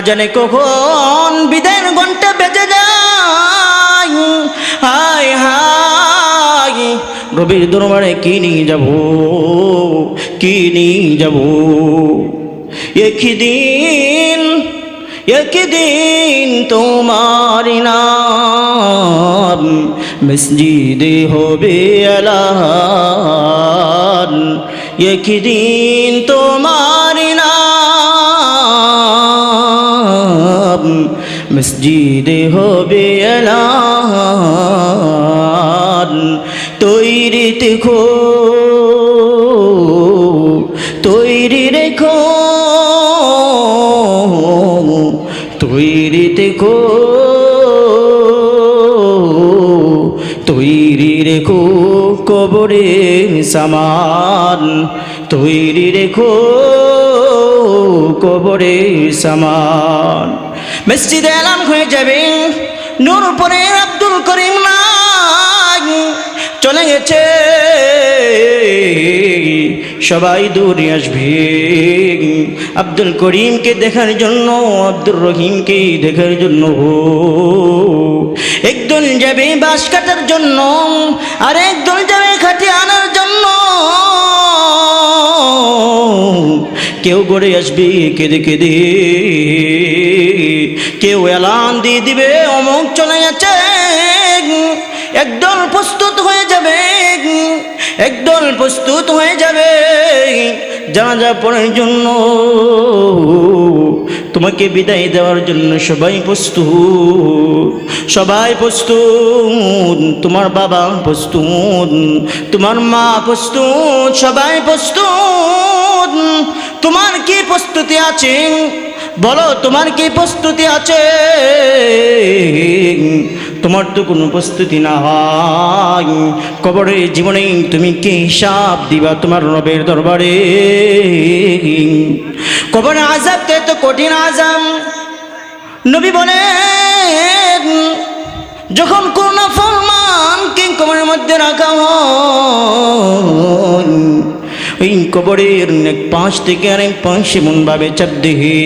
জানে কখন বিদায়ের ঘণ্টা বেজে যায়। হায় হায়, রবির দরবারে কি নিয়ে যাব, কি নিয়ে যাব? একই দিন একদিন তোমার নাম, মসজিদে হবে এলান একদিন তোমার মসজিদে হবে এলান তৈরি দেখো তৈরি রেখো, তৈরি দেখো তৈরি রেখো কবরে সামান, তৈরি রেখো কবরে সামান। মসজিদে এলাম হয়ে যাবে। নূর পরে আব্দুল করিম নাই। চলে গেছে। সবাই দৌড়ে আসবে। আব্দুল করিমকে দেখার জন্য, আব্দুর রহিমকে দেখার জন্য। একদল যাবে বাঁশ কাটার জন্য, আর একদল যাবে খাটি আনার জন্য। কেউ গড়ে আসবে, কেঁদে কেঁদে। কেউ এলান দিয়ে দিবে, অমুক চলে গেছে একদল প্রস্তুত হয়ে যাবে, একদল প্রস্তুত হয়ে যাবে। জানাজা পড়ার জন্য তোমাকে বিদায় দেওয়ার জন্য সবাই প্রস্তুত সবাই প্রস্তুত, তোমার বাবা প্রস্তুত, তোমার মা প্রস্তুত, সবাই প্রস্তুত। তোমার কি প্রস্তুতি আছে? বলো, তোমার কি প্রস্তুতি আছে? তোমার তো কোনো প্রস্তুতি না হয় কবরের জীবনে তুমি কি হিসাব দিবা তোমার রবের দরবারে? কবর আজাব তে তো কঠিন আজাম নবী বলে যখন কোন ফরমান কি কবরের মধ্যে রাখা হয় ওই কবরের এক পাঁচ থেকে আরেক পাঁচ এমন ভাবে চাপ দেহে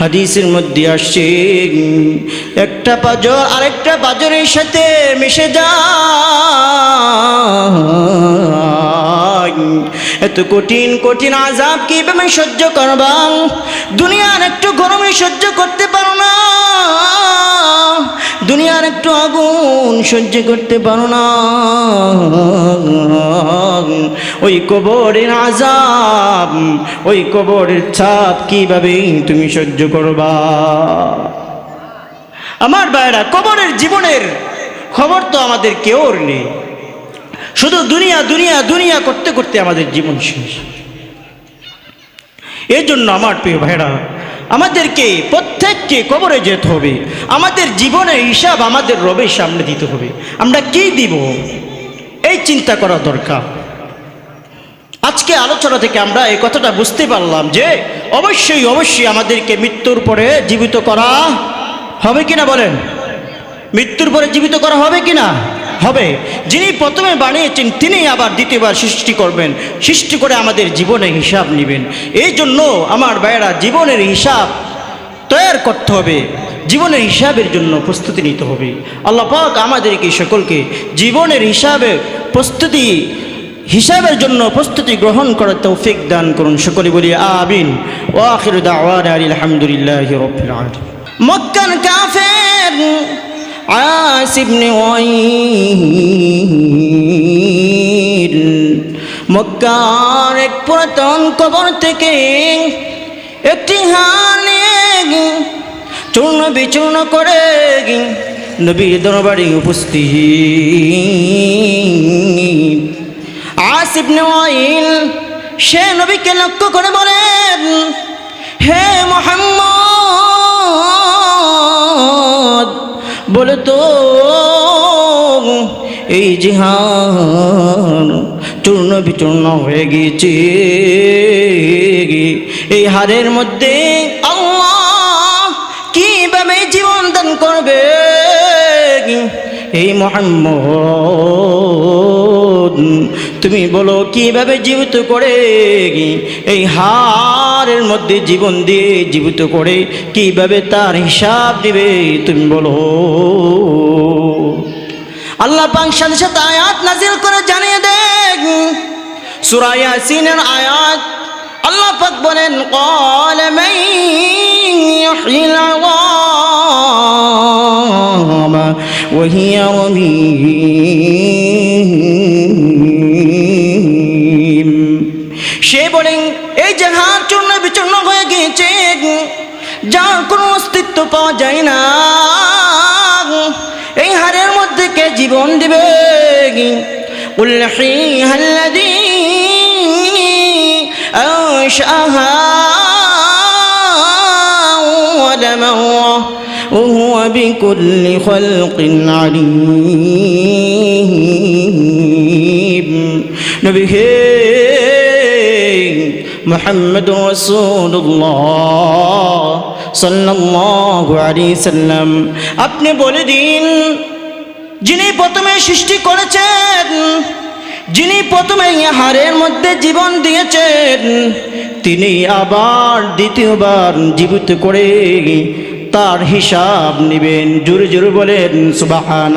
হাদিসের মধ্যে আসছে, একটা পাজর আরেকটা পাজরের সাথে মিশে যায় এত কঠিন কঠিন আজাব কীভাবে সহ্য করবাম দুনিয়ার একটু গরমে সহ্য করতে পারো না। দুনিয়ার একটু আগুন সহ্য করতে পারো না। ওই কবরের আজাব ওই কবরের ছাপ কীভাবে তুমি সহ্য করবা? আমার ভাইরা কবরের জীবনের খবর তো আমাদের কেউ নেই। শুধু দুনিয়া দুনিয়া দুনিয়া করতে করতে আমাদের জীবন শেষ। এই জন্য আমার প্রিয় ভাইরা আমাদেরকে প্রত্যেককে কবরে যেতে হবে। আমাদের জীবনের হিসাব আমাদের রবের সামনে দিতে হবে। আমরা কি দিব? এই চিন্তা করা দরকার। আজকে আলোচনা থেকে আমরা এই কথাটা বুঝতে পারলাম যে অবশ্যই অবশ্যই আমাদেরকে মৃত্যুর পরে জীবিত করা হবে কিনা বলেন? মৃত্যুর পরে জীবিত করা হবে কিনা? হবে। যিনি প্রথমে বানিয়েছেন, তিনি আবার দ্বিতীয়বার সৃষ্টি করবেন। সৃষ্টি করে আমাদের জীবনের হিসাব নেবেন। এই জন্য আমার ভাইয়েরা, জীবনের হিসাব তৈরি করতে হবে। জীবনের হিসাবের জন্য প্রস্তুতি নিতে হবে। আল্লাহ পাক আমাদেরকে সকলকে জীবনের হিসাবে প্রস্তুতি, হিসাবের জন্য প্রস্তুতি গ্রহণ করার তৌফিক দান করুন। সকলে বলি আবিন ও আখির দাওয়ান আলহামদুলিল্লাহ রবিল মক্কান কাফের মক্কার এক পুরাতন কবর থেকে একটি হানে চূর্ণ বিচূর্ণ করে নবীর দরবারে উপস্থিত। আসিফ ওয়াইল, সে নবীকে লক্ষ্য করে বলেন, হে মোহাম্মদ বলে তো, এই জিহান চূর্ণ বিচূর্ণ হয়ে গিয়েছে। এই হারের মধ্যে কীভাবে জীবন দান করবে? এই মোহাম্মদ তুমি বলো কিভাবে জীবিত করে এই হারের মধ্যে জীবন দিয়ে জীবিত করে কিভাবে তার হিসাব দিবে তুমি বলো আল্লাহ পাক সাথে সাথে আয়াত নাজিল করে জানিয়ে দেন সূরা ইয়াসিনের আয়াত আল্লাহ পাক বলেন قال من يحيي العظام وهي رميم কোনো অস্তিত্ব পাওয়া যায় না এই হারের মধ্যে কে জীবন দিবে قل حيها الذي أنشأها أول مرة وهو بكل خلق عليم نبي محمد رسول الله সাল্লাল্লাহু আলাইহি সাল্লাম। আপনি বলে দিন, যিনি প্রথমে সৃষ্টি করেছেন, যিনি প্রথমে হারের মধ্যে জীবন দিয়েছেন, তিনি আবার দ্বিতীয়বার জীবিত করে তার হিসাব নেবেন। জোরে জোরে বলেন সুবাহান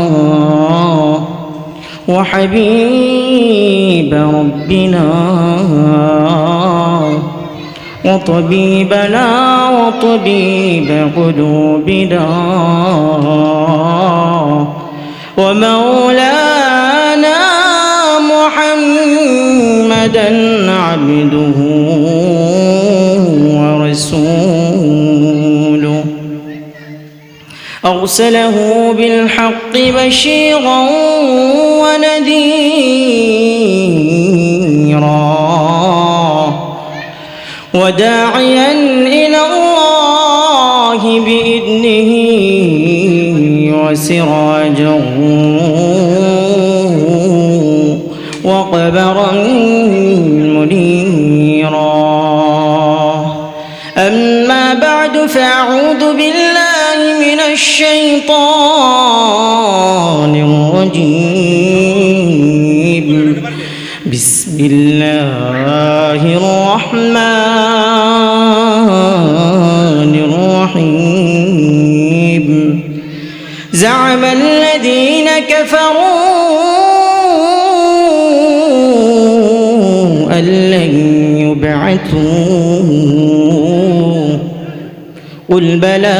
وحبيب ربنا وطبيبنا وطبيب قلوبنا ومولانا محمدا عبده أرسله بالحق بشيرا ونذيرا وداعيا إلى الله بإذنه وسراجا وقبرا منيرا. أما بعد فأعوذ الشيطان الرجيم. بسم الله الرحمن الرحيم. زعم الذين كفروا أن لن يبعثوا. قل بلى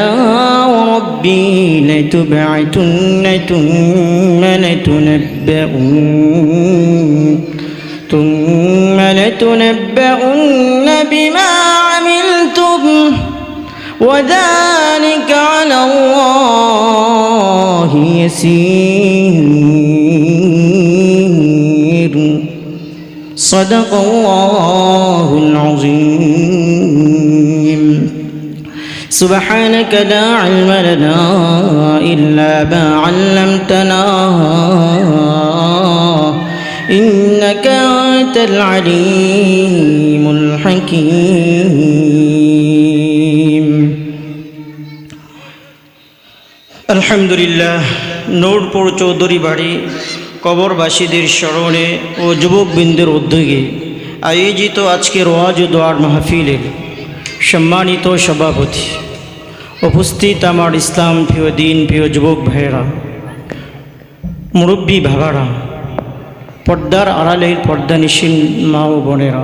لتبعتن ثم لتنبؤن ثم لتنبؤن بما عملتم وذلك على الله يسير. صدق الله العظيم. سبحانك لا علم لنا إلا ما علمتنا إنك أنت العليم الحكيم আলহামদুলিল্লাহ নূরপুর চৌধুরী বাড়ি কবরবাসীদের স্মরণে ও যুবকবৃন্দের উদ্যোগে আয়োজিত আজকের ওয়াজ ও দোয়ার মাহফিলের সম্মানিত সভাপতি, উপস্থিত আমার ইসলাম প্রিয় দিন, প্রিয় যুবক ভাইয়েরা, মুরব্বী ভাবারা পর্দার আড়ালের পর্দা নিশীন মা ও বোনেরা,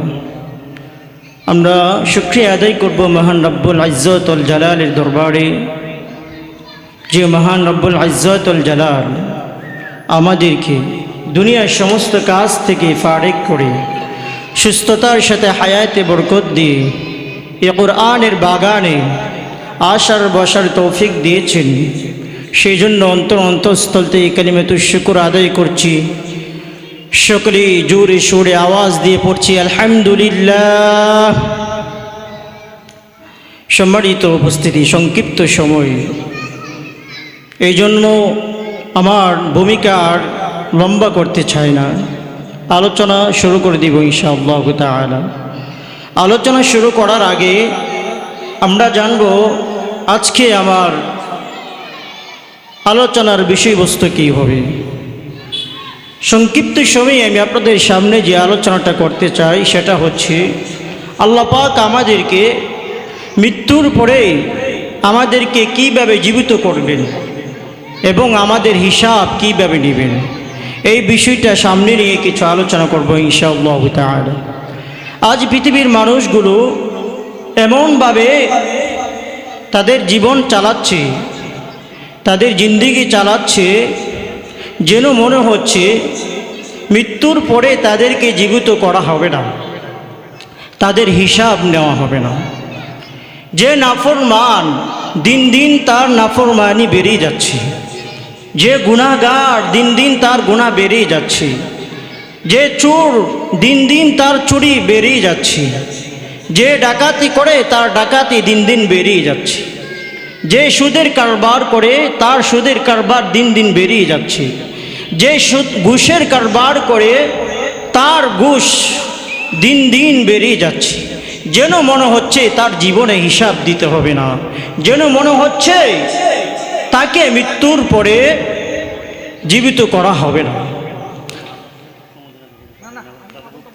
আমরা শুক্রিয়া আদায় করব মহান রব্বুল আজ্জতুল জালালের দরবারে যে মহান রব্বুল আজ্জতুল জালাল আমাদেরকে দুনিয়ার সমস্ত কাজ থেকে ফারেক করে সুস্থতার সাথে হায়াতে বরকত দিয়ে এ কোরআনের বাগানে আসার বসার তৌফিক দিয়েছেন। সেই জন্য অন্তর অন্তঃস্থল থেকে কালিমাতু শুকুর আদায় করছি। সকলে জোরে সুরে আওয়াজ দিয়ে পড়ছি, আলহামদুলিল্লাহ। সম্মানিত উপস্থিতি, সংক্ষিপ্ত সময়। এই জন্য আমার ভূমিকা আর লম্বা করতে চাই না। আলোচনা শুরু করে দিব ইনশাআল্লাহ তাআলা। আলোচনা শুরু করার আগে আমরা জানব আজকে আমার আলোচনার বিষয়বস্তু কী হবে। সংক্ষিপ্ত সময়ে আমি আপনাদের সামনে যে আলোচনাটা করতে চাই সেটা হচ্ছে, আল্লাহ পাক আমাদেরকে মৃত্যুর পরে আমাদেরকে কীভাবে জীবিত করবেন এবং আমাদের হিসাব কীভাবে নেবেন, এই বিষয়টা সামনে নিয়ে কিছু আলোচনা করব ইনশাআল্লাহ তাআলা। আজ পৃথিবীর মানুষগুলো এমনভাবে তাদের জীবন চালাচ্ছে, তাদের জিন্দিগি চালাচ্ছে, যেন মনে হচ্ছে মৃত্যুর পরে তাদেরকে জীবিত করা হবে না। তাদের হিসাব নেওয়া হবে না। যে নাফরমান, দিন দিন তার নাফরমানি বেরিয়ে যাচ্ছে। যে গুণাগার দিন দিন তার গুণা বেরিয়ে যাচ্ছে। যে চোর দিন দিন তার চুরি বেরিয়ে যাচ্ছে, যে ডাকাতি করে তার ডাকাতি দিন দিন বেরিয়ে যাচ্ছে, যে সুদের কারবার করে তার সুদের কারবার দিন দিন বেরিয়ে যাচ্ছে, যে সুদ, ঘুষের কারবার করে তার ঘুষ দিন দিন বেরিয়ে যাচ্ছে। যেন মনে হচ্ছে তার জীবনে হিসাব দিতে হবে না, যেন মনে হচ্ছে তাকে মৃত্যুর পরে জীবিত করা হবে না।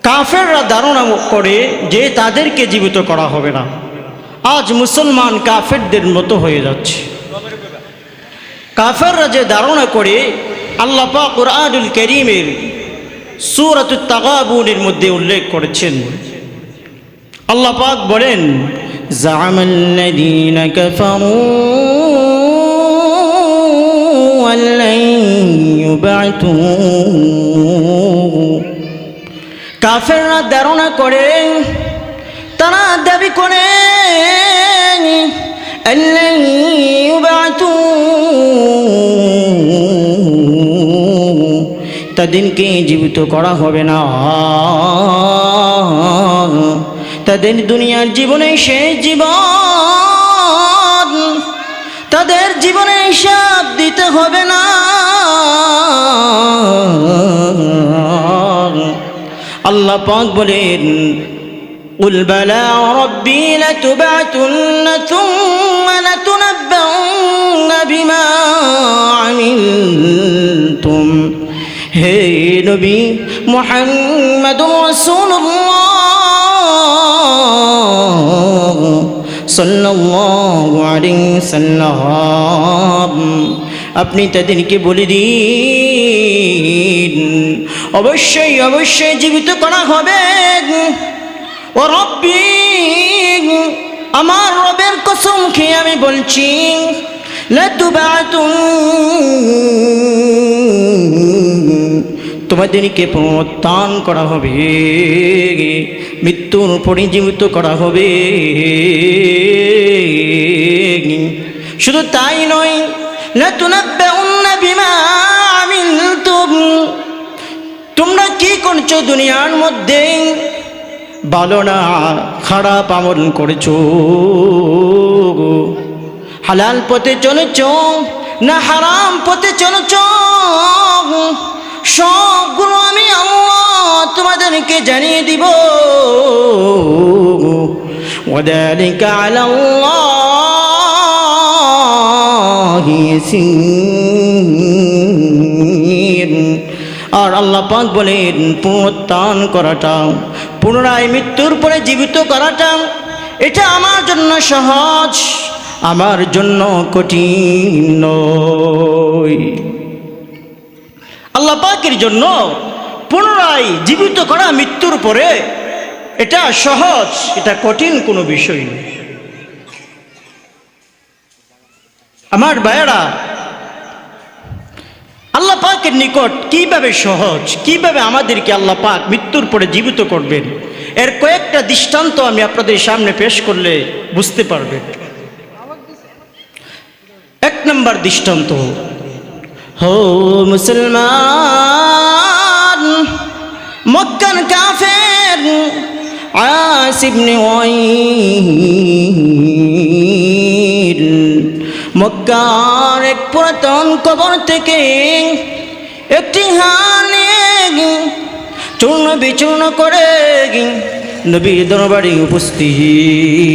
কাফেররা ধারণা করে যে তাদেরকে জীবিত করা হবে না। আজ মুসলমান কাফেরদের মতো হয়ে যাচ্ছে। কাফেররা যে ধারণা করে আল্লাপা কোরআনুল করিমের সুরাতুল তাগাবুনের মধ্যে উল্লেখ করেছেন। আল্লাহ পাক বলেন জামাল্লাযীনা কাফারু ওয়াল্লান কাফেররা ধারণা করে, তারা দাবি করে তাদেরকে জীবিত করা হবে না। তাদের দুনিয়ার জীবনে সে জীবন, তাদের জীবনে হিসাব দিতে হবে না। আল্লাহ পাক বলেন قل بلى ربي لتبعثن ثم لتنبؤن بما عملتم হে নবী মোহাম্মদুর রাসূলুল্লাহ সাল্লাল্লাহু আলাইহি সাল্লাম আপনি তাদেরকে বলে দিন অবশ্যই অবশ্যই জীবিত করা হবে। ও রব্বি, আমার রবের কসম খেয়ে আমি বলছি তোমাদেরকে প্রত্যান করা হবে, মৃত্যুর পরে জীবিত করা হবে। শুধু তাই নয় বিমা তোমরা কি করছো দুনিয়ার মধ্যে ভালো না খারাপ আমল করেছো হালাল পথে চলেছ না হারাম পথে চলেছ সবগুলো আমি আল্লাহ তোমাদেরকে জানিয়ে দিব ওদালিকা আল্লাহ يسير আর আল্লাহ পাক বলেন পুনরুত্থান করাটা, পুনরায় মৃত্যুর পরে জীবিত করাটা, এটা আমার জন্য সহজ, আমার জন্য কঠিন নয়। আল্লাহ পাকের জন্য পুনরায় জীবিত করা মৃত্যুর পরে এটা সহজ, এটা কঠিন কোনো বিষয় নয়। আমার ভাইয়েরা আল্লাহ পাকের নিকট কীভাবে সহজ, কীভাবে আমাদেরকে আল্লাহ পাক মৃত্যুর পরে জীবিত করবেন? এর কয়েকটা দৃষ্টান্ত আমি আপনাদের সামনে পেশ করলে বুঝতে পারবেন। এক নম্বর দৃষ্টান্ত হো মুসলমান মক্কান কাফের আসিবনে ওয়াইল মক্কার এক পুরাতন কবর থেকে একটি হানে চূর্ণ বিচূর্ণ করে নবীর দরবারে উপস্থিত।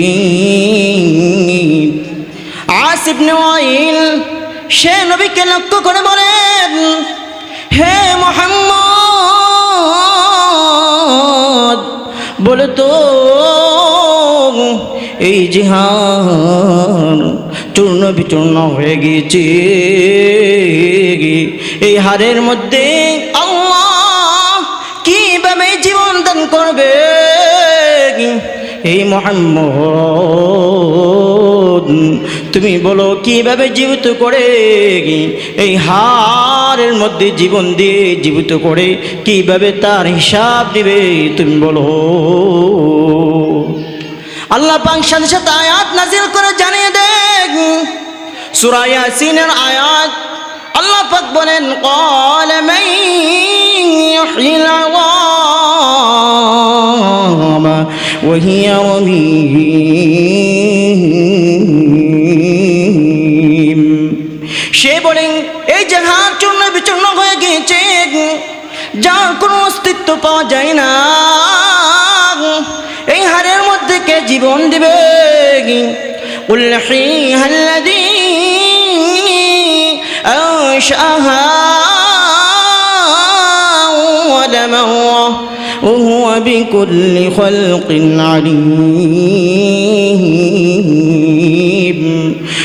আসিফ নেওয়াইল সে নবীকে লক্ষ্য করে বলেন, হে মোহাম্মদ, বলে তো, এই জিহান চূর্ণ বিচূর্ণ হয়ে গিয়েছে। এই হারের মধ্যে আল্লাহ কীভাবে জীবন দান করবে? এই মোহাম্মদ, তুমি বলো কীভাবে জীবিত করে? এই হারের মধ্যে জীবন দিয়ে জীবিত করে কীভাবে তার হিসাব দিবে? তুমি বলো। আল্লাহ পাক সাথে আয়াত নাজিল করে জানিয়ে দেন সূরা ইয়াসিনের আয়াত আল্লাহ পাক বলেন قال من يحيي العظام وهي رميم সে বলেন এই জাহাজ চূর্ণ বিচূর্ণ হয়ে গিয়েছে যার কোনো অস্তিত্ব পাওয়া যায় না এই হারের মধ্যে কে জীবন দিবে قل حيها الذي أنشأها أول مرة وهو بكل خلق عليم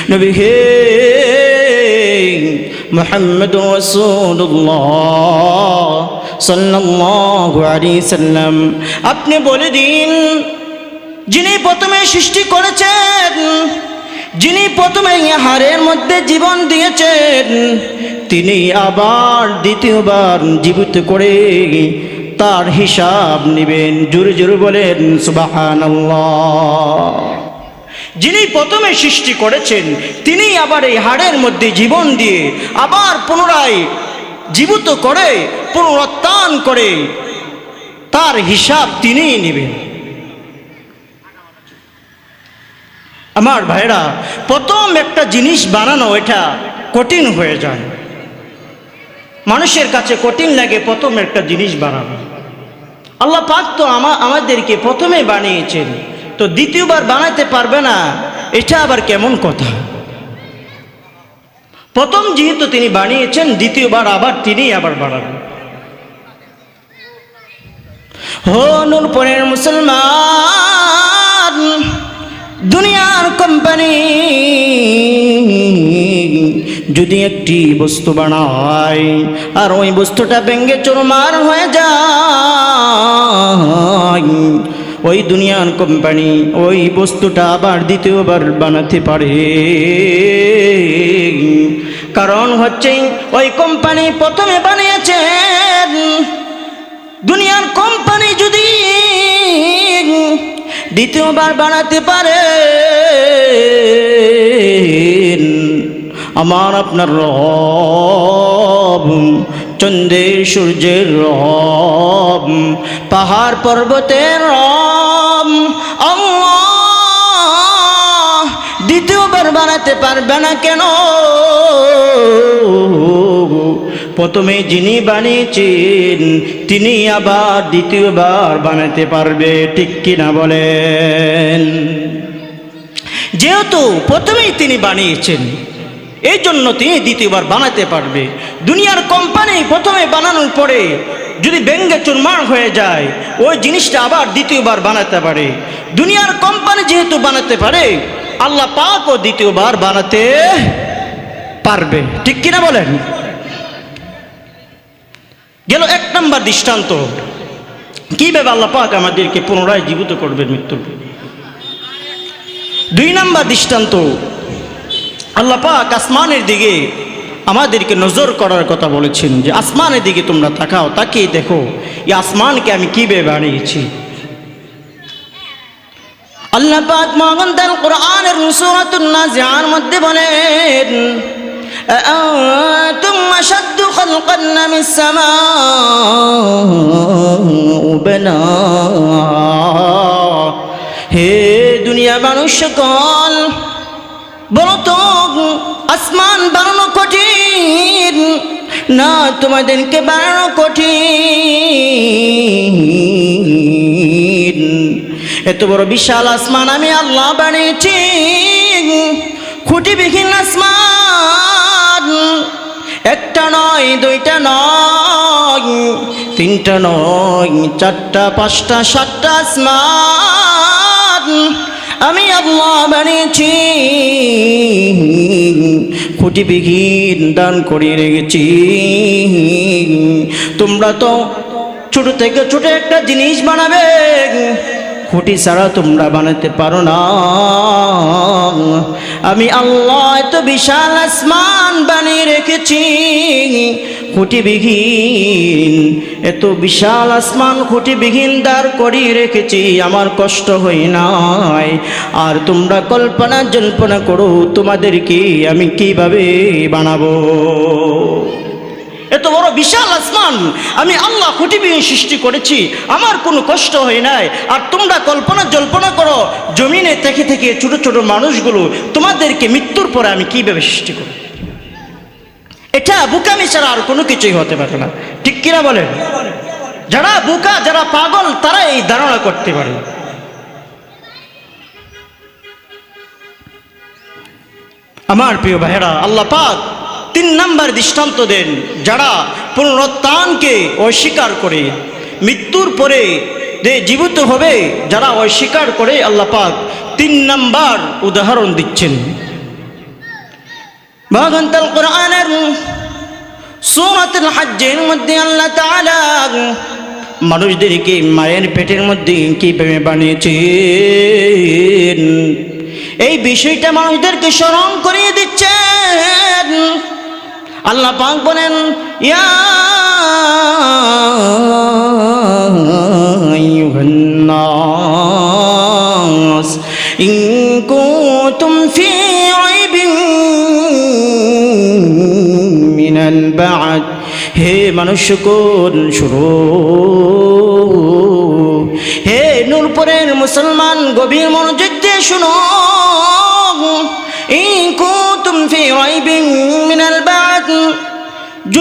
نبي محمد رسول الله সাল্লাল্লাহু আলাইহি সাল্লাম আপনি বলে দিন যিনি প্রথমে সৃষ্টি করেছেন, যিনি প্রথমে হারের মধ্যে জীবন দিয়েছেন, তিনি আবার দ্বিতীয়বার জীবিত করে তার হিসাব নেবেন। জোরে জোরে বলেন, সুবহানাল্লাহ। যিনি প্রথমে সৃষ্টি করেছেন, তিনি আবার এই হাড়ের মধ্যে জীবন দিয়ে আবার পুনরায় জীবিত করে, পুনরুত্থান করে তার হিসাব তিনিই নেবেন। আমার ভাইরা প্রথম একটা জিনিস বানানো, এটা কঠিন হয়ে যায়। মানুষের কাছে কঠিন লাগে প্রথম একটা জিনিস বানানো। আল্লাহ পাক তো আমা, আমাদেরকে প্রথমে বানিয়েছেন। তো দ্বিতীয়বার বানাতে পারবে না, এটা আবার কেমন কথা? প্রথম যেহেতু তিনি বানিয়েছেন, দ্বিতীয়বার আবার তিনি আবার বানাবেন। হো নূরপুরের মুসলমান দুনিয়ার কোম্পানি যদি একটি বস্তু বানায়, আর ওই বস্তুটা ভেঙ্গে চোরমার হয়ে যায়, ওই দুনিয়ার কোম্পানি ওই বস্তুটা আবার দ্বিতীয়বার বানাতে পারে। কারণ হচ্ছে, ওই কোম্পানি প্রথমে বানিয়েছেন, দুনিয়ার কোম্পানি যদি দ্বিতীয়বার বানাতে পারে আমার আপনার রব চন্দ্রের সূর্যের রব, পাহাড় পর্বতের রব। দ্বিতীয়বার বানাতে পারবে না কেন? প্রথমে যিনি বানিয়েছেন, তিনি আবার দ্বিতীয়বার বানাতে পারবে, ঠিক কিনা বলেন। যেহেতু প্রথমেই তিনি বানিয়েছেন এই জন্য তিনি দ্বিতীয়বার বানাতে পারবে। দুনিয়ার কোম্পানি প্রথমে বানানোর পরে যদি ব্যঙ্গে চুরমার হয়ে যায়, ওই জিনিসটা আবার দ্বিতীয়বার বানাতে পারে। দুনিয়ার কোম্পানি যেহেতু বানাতে পারে, আল্লাহ পাকও দ্বিতীয়বার বানাতে পারবে, ঠিক কিনা বলেন? গেল এক নম্বর দৃষ্টান্ত কীভাবে আল্লাহ পাক আমাদেরকে পুনরায় জীবিত করবেন মৃত্যুর। দুই নম্বর দৃষ্টান্ত, আল্লাহ পাক আসমানের দিকে আমাদেরকে নজর করার কথা বলেছেন যে, আসমানের দিকে তোমরা তাকাও, তাকিয়ে দেখো, এই আসমানকে আমি কীভাবে বানিয়েছি আল্লাহ পাক মহান কোরআনের সূরাতুন নাজিআর মধ্যে বলেন أأنتم أشد خلقا من السماء بناء হে দুনিয়া মানুষ সকল বলো তো আসমান বানানো কঠিন না তোমাদেরকে বানানো কঠিন এত বড় বিশাল আসমান আমি আল্লাহ বানিয়েছি খুঁটিবিহীন আসমান একটা নয়, দুইটা নয়, তিনটা নয়, চারটা, পাঁচটা, সাতটা আসমান। আমি আল্লাহ বানিয়েছি, খুঁটিবিহীন দান করিয়ে রেখেছি। তোমরা তো ছোট থেকে ছোট একটা জিনিস বানাবে। খুঁটি ছাড়া তোমরা বানাতে পারো না। আমি আল্লাহ এত বিশাল আসমান বানিয়ে রেখেছি, খুঁটিবিহীন, এত বিশাল আসমান খুঁটিবিহীন দাঁড় করিয়ে রেখেছি, আমার কষ্ট হয় নাই। আর তোমরা কল্পনা জল্পনা করো, তোমাদেরকে আমি কীভাবে বানাবো? এত বড় বিশাল আসমান। আমি আল্লাহ খুঁটিবিহীন সৃষ্টি করেছি। আমার কোনো কষ্ট হয় নাই। আর তোমরা কল্পনা জল্পনা করো, জমিনে থেকে থেকে ছোট ছোট মানুষগুলো তোমাদেরকে মৃত্যুর পরে আমি কীভাবে সৃষ্টি করি এটা বুকামি ছাড়া আর কোনো কিছুই হতে পারে না। ঠিক কিনা বলেন? যারা বুকা, যারা পাগল তারা এই ধারণা করতে পারে। আমার প্রিয় ভাইয়েরা, আল্লাহ পাক তিন নাম্বার দৃষ্টান্ত দেন, যারা পুনরুত্থানকে অস্বীকার করে। মৃত্যুর পরে যে জীবিত হবে, যারা অস্বীকার করে আল্লাহ পাক তিন নাম্বার উদাহরণ দিচ্ছেন। হজ্জের মধ্যে আল্লাহ তাআলা মানুষদেরকে মায়ের পেটের মধ্যে কীভাবে বানিয়েছেন? এই বিষয়টা মানুষদেরকে স্মরণ করিয়ে দিচ্ছেন। আল্লাহ পাক বলেন, ইয়া আইয়ুহান নাস ইন কুনতুম ফি মিনাল বা'দ। হে মানুষকুন শুনো। হে নূরপুরের মুসলমান গভীর মনোযোগ দিয়ে শুনো।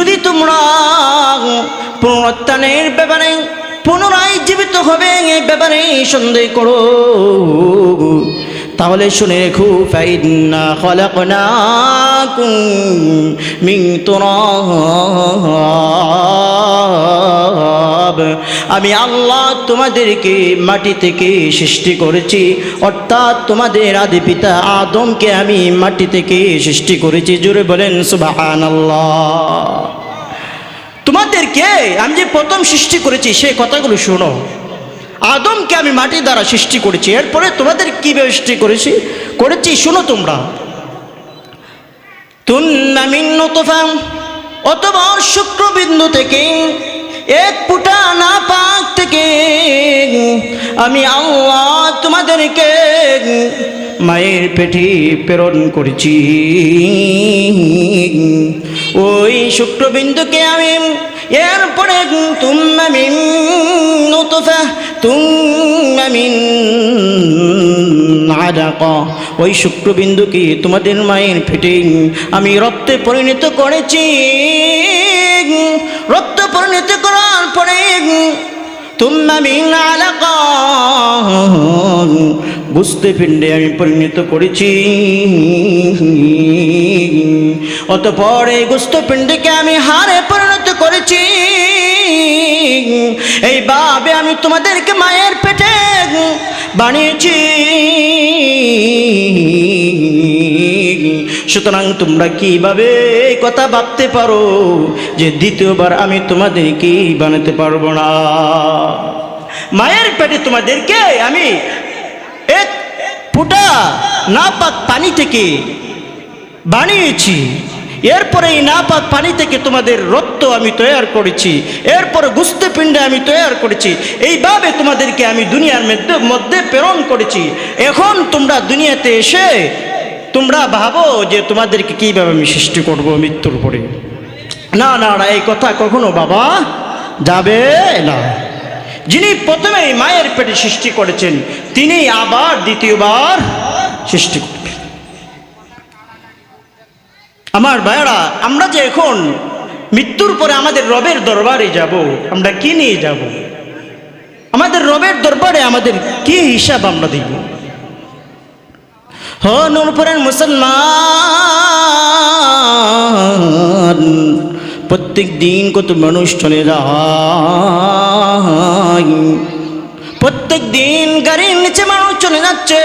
যদি তোমরা পুনরুত্থানের ব্যাপারে পুনরায় জীবিত হবে এই ব্যাপারে সন্দেহ করো। তাহলে শুনে রেখো আমি আল্লাহ তোমাদেরকে মাটি থেকে সৃষ্টি করেছি, অর্থাৎ তোমাদের আদি পিতা আদমকে আমি মাটি থেকে সৃষ্টি করেছি। জুড়ে বলেন, সুবহানাল্লাহ। তোমাদেরকে আমি যে প্রথম সৃষ্টি করেছি সেই কথাগুলো শোনো। আদমকে আমি মাটি দ্বারা সৃষ্টি করেছি। এরপরে তোমাদের কীভাবে সৃষ্টি করেছি? করেছি, শোনো তোমরা। অথবা শুক্রবিন্দু থেকে, এক ফুটা না পাক থেকে, আমি আল্লাহ তোমাদেরকে মায়ের পেটে প্রেরণ করেছি। ওই শুক্রবিন্দুকে আমি এরপরে তুম্মামিন নতফা তুম্মামিন আদাকা ওই শুক্রবিন্দুকে তোমাদের মায়ের পেটে আমি রক্তে পরিণত করেছি। রক্ত পরিণত করার পরে আলাকা বুঝতে পিণ্ডে আমি পরিণত করেছি। অতপর গুস্ত পিণ্ডকে আমি হারে পরিণত করেছি। এইভাবে আমি তোমাদেরকে মায়ের পেটে বানিয়েছি। সুতরাং তোমরা কীভাবে এই কথা ভাবতে পারো যে দ্বিতীয়বার আমি তোমাদেরকে বানাতে পারব না? মায়ের পেটে তোমাদেরকে আমি এক ফুটা না পাক পানি থেকে বানিয়েছি। এরপরে এই নাপাক পানি থেকে তোমাদের রক্ত আমি তৈরি করেছি। এরপরে গুস্তে পিণ্ডে আমি তৈরি করেছি। এইভাবে তোমাদেরকে আমি দুনিয়ার মধ্যে মধ্যে প্রেরণ করেছি। এখন তোমরা দুনিয়াতে এসে তোমরা ভাবো যে তোমাদেরকে কীভাবে আমি সৃষ্টি করব মৃত্যুর পরে। না না না, এই কথা কখনো বাবা যাবে না। যিনি প্রথমেই মায়ের পেটে সৃষ্টি করেছেন তিনি আবার দ্বিতীয়বার সৃষ্টি করবেন। আমার ভাইয়ারা, আমরা যে এখন মৃত্যুর পরে আমাদের রবের দরবারে যাব, আমরা কি নিয়ে যাব? আমাদের রবের দরবারে আমাদের কি হিসাব আমরা দিব? হ মুসলমান, প্রত্যেক দিন কত মানুষ চলে যায়। প্রত্যেক দিন গাড়ির নিচে মানুষ চলে যাচ্ছে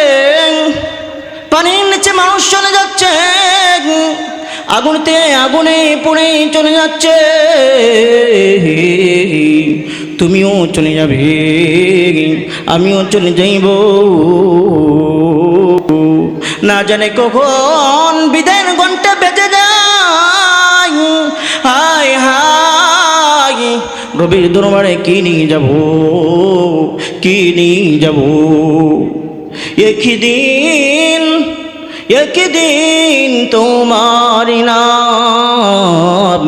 পানির নিচে মানুষ চলে যাচ্ছে আগুনতে আগুনে পড়ে চলে যাচ্ছে। তুমিও চলে যাবে, আমিও চলে যাইব। না জানে কখন বিদায়ের ঘণ্টা বেজে যায়। হায় হায়, রবির দরবারে কি নিয়ে যাব, কি নিয়ে যাব? একই দিন একই দিন তোমার নাম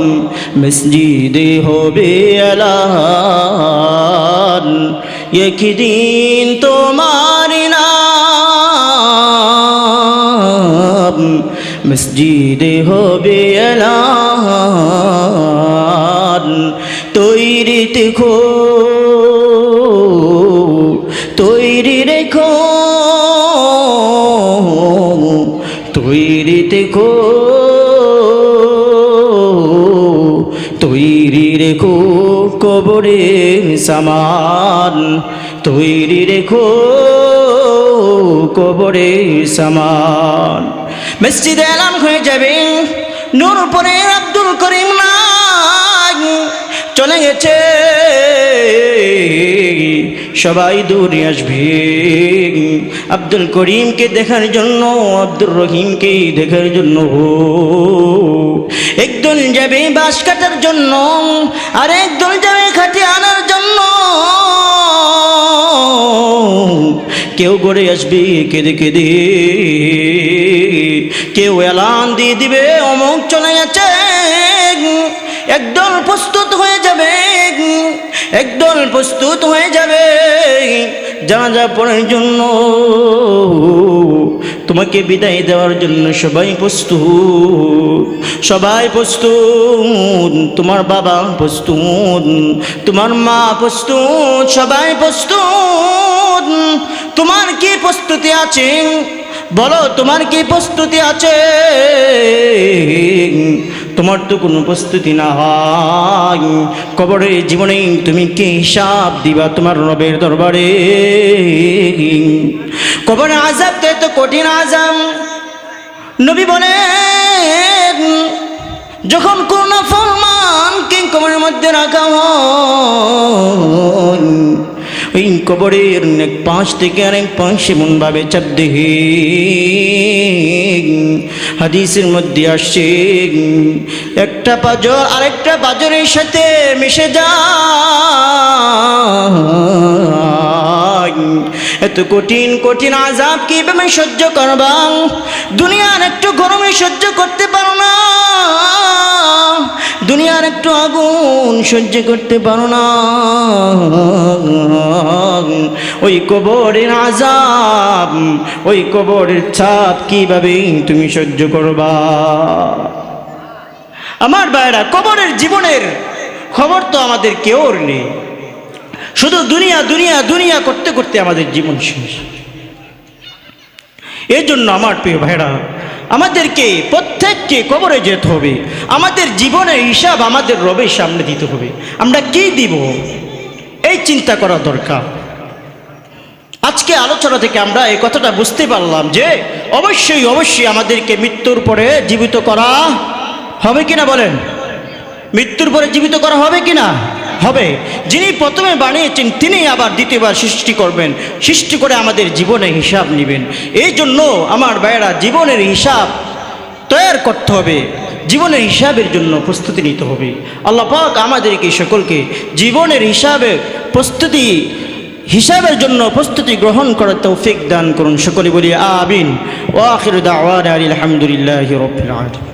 মসজিদে হবে এলান একই দিন তোমার নাম মসজিদে হবে এলান তৈরি দেখো রেখো কবরে সামান, তৈরি রেখো কবরে সামান। মসজিদে এলাম হয়ে যাবে, নূর উপরে আব্দুল করিম নাই। চলে গেছে, সবাই দৌড়ে আসবে। আব্দুল করিমকে দেখার জন্য, আব্দুর রহিমকে দেখার জন্য। একদল যাবে বাঁশ কাটার জন্য আর একদল যাবে খাটি আনার জন্য। কেউ গড়ে আসবে কেঁদে কেঁদে। কেউ এলান দিয়ে দিবে, অমুক চলে গেছে। একদল প্রস্তুত হয়ে যাবে। একদল প্রস্তুত হয়ে যাবে। জানাজা পড়ার জন্য। তোমাকে বিদায় দেওয়ার জন্য সবাই প্রস্তুত। সবাই প্রস্তুত। তোমার বাবা প্রস্তুত। তোমার মা প্রস্তুত। সবাই প্রস্তুত। তোমার কি প্রস্তুতি আছে? বলো, তোমার কি প্রস্তুতি আছে? তোমার তো কোনো প্রস্তুতি না হয় কবরের জীবনে তুমি কে হিসাব দিবা তোমার রবের দরবারে? কবরে আজাব তো এত কঠিন আজাম নবী বলে যখন কোন ফরমান কিং কবরের মধ্যে রাখা হয় ওই কবরের এক পাঁচ থেকে আরেক পাঁচ এমন ভাবে চাপ দেহে। হাদিসের মধ্যে আসছে, একটা পাজর আরেকটা পাজরের সাথে মিশে যায়। এত কঠিন কঠিন আজাব কীভাবে সহ্য করবা? দুনিয়ার একটু গরমে সহ্য করতে পারো দুনিয়ার একটু আগুন সহ্য করতে পারো না। ওই কবরের আজাব ওই কবরের ছাপ কীভাবে তুমি সহ্য করবা? আমার ভাইরা কবরের জীবনের খবর তো আমাদের কেউ নেই। শুধু দুনিয়া দুনিয়া দুনিয়া করতে করতে আমাদের জীবন শেষ। এই জন্য আমার প্রিয় ভাইরা আমাদেরকে প্রত্যেককে কবরে যেতে হবে। আমাদের জীবনের হিসাব আমাদের রবের সামনে দিতে হবে। আমরা কি দিব? এই চিন্তা করা দরকার। আজকে আলোচনা থেকে আমরা এই কথাটা বুঝতে পারলাম যে, অবশ্যই অবশ্যই আমাদেরকে মৃত্যুর পরে জীবিত করা হবে কিনা বলেন? মৃত্যুর পরে জীবিত করা হবে কিনা? হবে। যিনি প্রথমে বানিয়েছেন তিনি আবার দ্বিতীয়বার সৃষ্টি করবেন, সৃষ্টি করে আমাদের জীবনে হিসাব নেবেন। এই জন্য আমার ভাইয়েরা, জীবনের হিসাব তৈরি করতে হবে। জীবনের হিসাবের জন্য প্রস্তুতি নিতে হবে। আল্লাহ পাক আমাদেরকে সকলকে জীবনের হিসাবে প্রস্তুতি, হিসাবের জন্য প্রস্তুতি গ্রহণ করার তৌফিক দান করুন। সকলে বলি আবিন ও আখির দাওয়ান আলহামদুলিল্লাহ রবিল